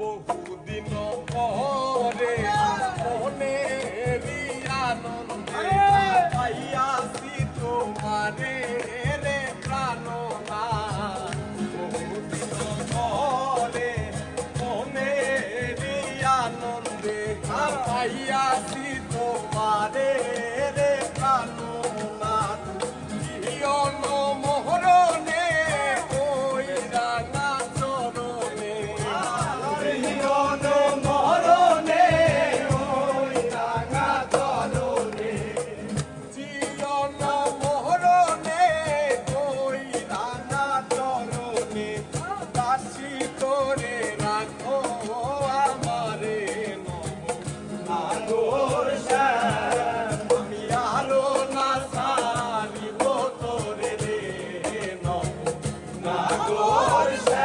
বহুদিন পরে মনে আনন্দে পাইয়াছি তোমারে রে প্রাণনা বহুদিন পরে মনে আনন্দে পাইয়াছি তোমারে glória.